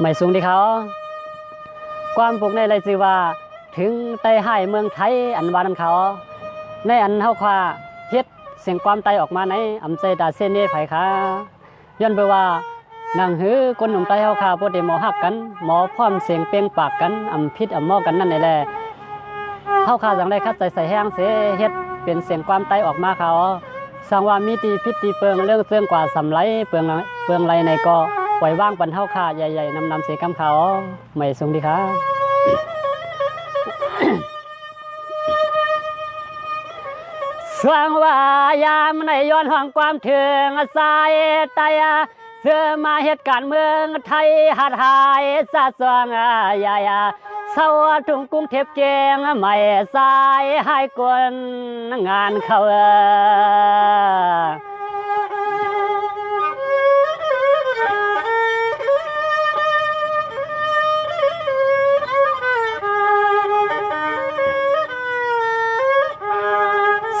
ไม่สูงที่เขา ความปลูกในไรสิว่า ถึงไต้ให้เมืองไทยอันวานันเขา ในอันเฮาควาเฮ็ดเสียงความไตออกมาในอำใจตาเส้นนี้ไผค่ะย้อนเบว่านังหือคนหนุ่มไตเฮาคาบ่ได้หมอฮักกัน หมอพร้อมเสียงเปล่งปากกันอำพิษอำหมอกันนั่นนี่แหละเฮาคาจังได้คัดใจใส่แห้งเสเฮ็ดเป็นเสียงความไตออกมาเขาสังว่ามีตีพิษตีเปิงเรื่องเสื่องกว่าสำไรเปลืองเปลืองไรในก็ ปล่อยว่างปันเฮาคาใหญ่ๆนำนำเสียกำเขาไม่สูงดีค่ะสว่างว่ายามในย้อนห้องความถึงสายตายเสื้อมาเหตุการณ์เมืองไทยหัดหายสะสวงยายาเศร้าทุ่งกรุงเทพเจงไม่สายให้กวนงานเขาเออ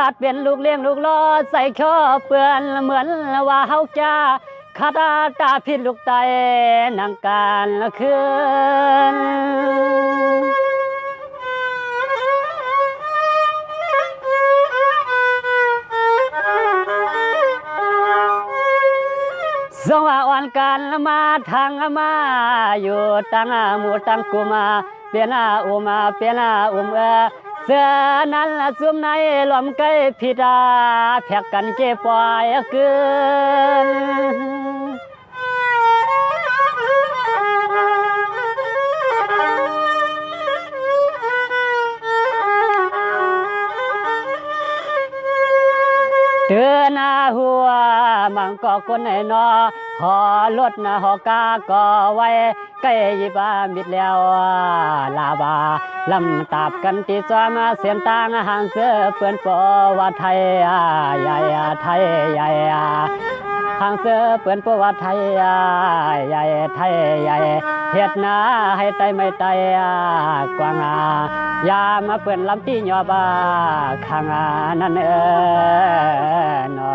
สัตว์เป็นลูกเลี้ยงลูกล้อใส่ข้อเปื้อนเหมือนว่าเฮาจะคาตาตาพิษลูกไตนังการละคืนสงว่าอ่อนกันมาทางมาอยู่ตั้งหมู่ตั้งกุมาเปลี่ยนอาอุมาเปลี่ยนอาอุมเอ เสื้อนั้นละซุมในลมไก่พิดาแพกกันเจ็บปล่อยเกินเตือนหน้าหัวมังก็คนไหนนอ หอรถนะหอกาก็ไว้ใกล้ยิบามิดแล้วลาบาลำตาบกันตีสวามาเสียมตางหางเสือเปื่อนปอว่าไทยอะใหญ่อะไทยใหญ่อะหางเสือเปื่อนปอว่าไทยใหญ่ไทยใหญ่เฮ็ดนาให้ไตไม่ไตกวางยามาเปื่อนลำตีหยอบาข้างอะนั่นเออนอ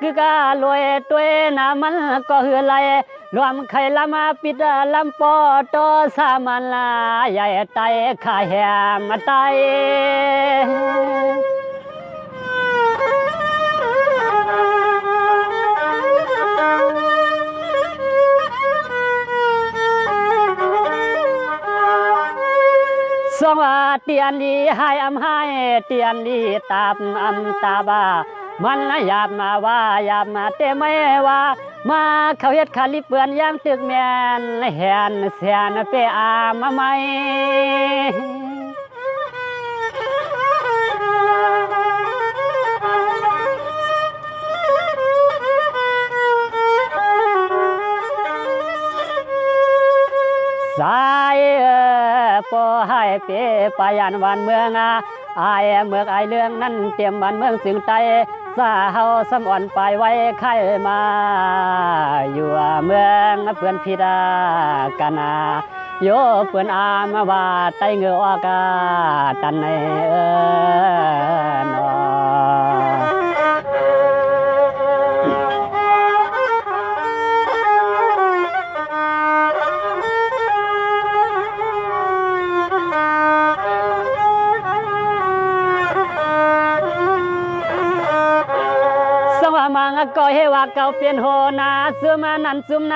คือกาลวยตัวนามันก็เหือไหลรวมไข่ละมาปิดลำปอตอสามันลาใหญ่ไตขาแหมไตสวัสดีอันดีให้อำให้เตียนดีตาบอำตาบา มันนะยาบมาว่ายาบมาเตไม่ว่า มาเขาเฮ็ดคาลิเปือนยางตึกแมนแหนเสียนเปอามาไหมสายเออปอให้เปไปยันวันเมืองอาอายเมืองไอายเรื่องนั้นเตรียมวันเมืองสิงไต สาเฮาสมอ่อนไปไว้ไข่มา อยู่เมืองเพื่อนพิดากันาโยเพื่อนอามาว่าไตเงือออกาตันในเออนอ ก็เฮว่าเก่าเปลี่ยนโหนาซึมนั้นซุมใน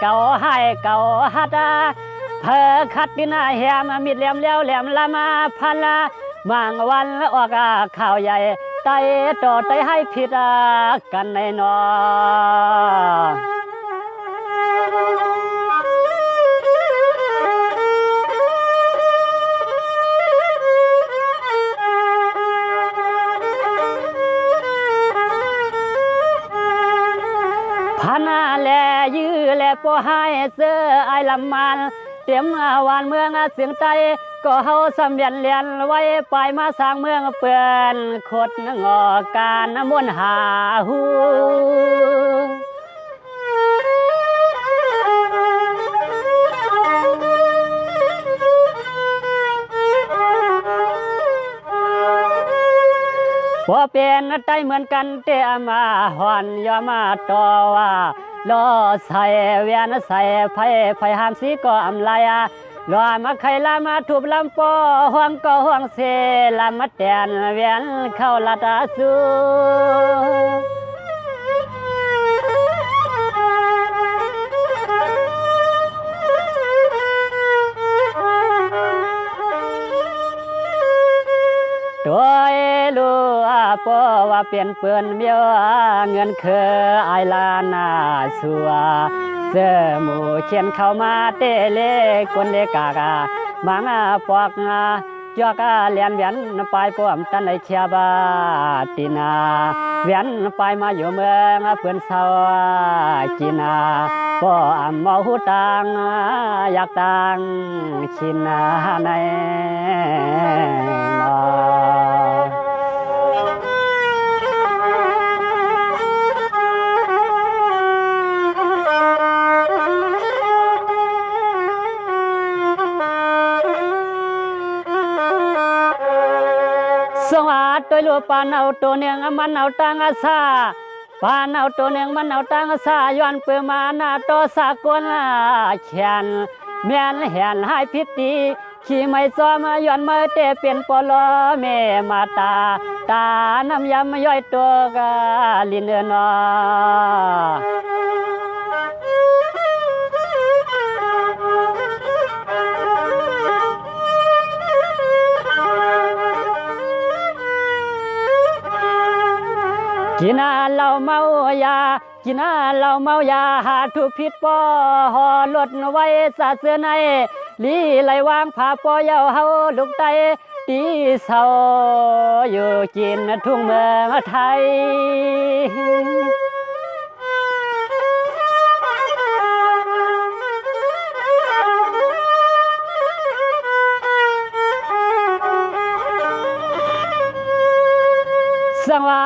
เก่าให้เก่าฮัดาเพอคัดกินาแหมมิดแหลมแล้วแหลมละมาพันละบางวันออกอาข่าวใหญ่ไตต่อไตให้ผิดอากันในนอ แลปอให้เสื้อไอลำมันเตรียมอาวานเมืองเสียงใจก็เฮาสำเรียนเรียนไว้ไปมาสร้างเมืองเปื่อนขดงอการน้ำมนหาหูพอเป็นใจเหมือนกันเตะมาหอนยอมาต่อว่า ลอใส่เวียนใส่ไฟไฟหามสีก็อำไลอะลอมาไข่ลามาถูบลำปอห่วงก็ห่วงเสลามาแตนเวียนเข้าละตาสูตัวเอลูอา ปอว่าเปลี่ยนเปื้อนเมียวเงินเคอไอลานาสัวเสื้อหมูเขียนเข้ามาเตเลกนเลกากามังอาปอกงาจอกาเลียนเวียนไปป้อมตันไอเชียบาตินาเวียนไปมาอยู่เมืองเพื่อนเศร้ากินาป้ออำมาหูตังอยากตังชินาใน ปานเอาตัวเนียงมันเอาตังอาซาปานเอาตัวเนียงมันเอาตังอาซาย้อนเปือมาหน้าตอสากลแขนแม่นแหนให้พิษดีขี่ไม่ซ้อมย้อนมือเตเปลี่ยนปลอแม่มาตา ตาน้ำยำย่อยตัวกาลินเอนอ กินาเหล้าเมายา กินาเหล้าเมายา หาทุกผิดปอหอลดไว้สาเสือในลีไหลวางผาปอเยาเฮาลูกไตตีเศร้าอยู่กินทุ่งเมืองไทย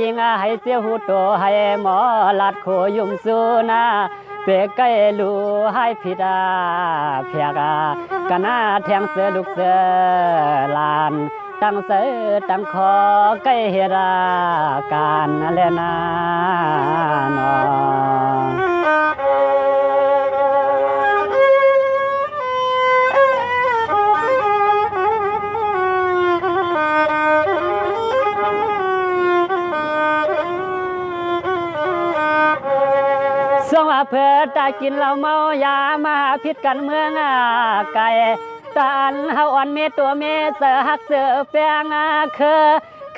ยิงให้เสียหูโตให้หมอลัดโคยุมสูนาเปกไกลูให้พิดาเพียกากะนาแทงเสือลูกเสือลานตั้งเสือตั้งคอไกเฮราการแลนานอ เพื่อตากินเหล้าเมายามาหาพิษกันเมืองไก่ตาอันเฮาอ่อนเมตัวเมเสือหักเสือแปลงอาเคอ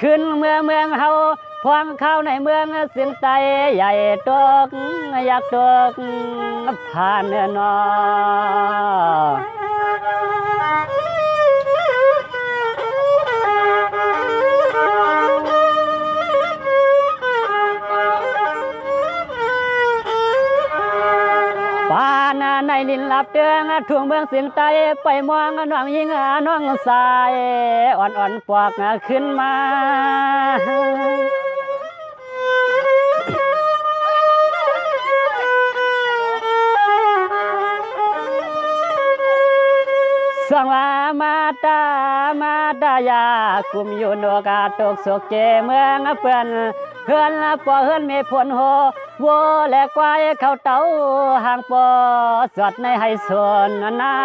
ขึ้นเมืองเมืองเฮาพวงเข้าในเมืองเสียงไตใหญ่ตกอยากตกผ่านเนอ นาในลินลับเตืองทวงเมืองเสียงไตไปมองน้องยิงน้องสาย อ่อนอ่อนปวกขึ้นมา ตามาตายากุมอยู่โนกาตกสกเจเมืองเปื่อนเฮือนปอเฮือนมีผลโหวัวและควายเข้าเต้าห่างปอสวดในให้ส่วนนา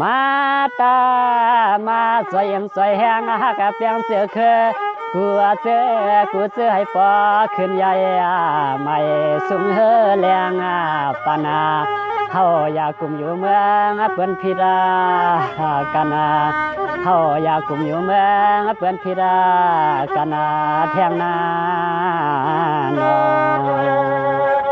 มาตามาสวยเอ็มสวยแหงฮักเปียงเสือคือ กูเจอกูเจอให้ปอขึ้นใหญ่ไม่สูงเฮแรงปานาเฮาอยากกลุ่มอยู่เมืองเปื้อนพิรากันนาเฮาอยากกลุ่มอยู่เมืองเปื้อนพิรากันนาแทงนาน้อ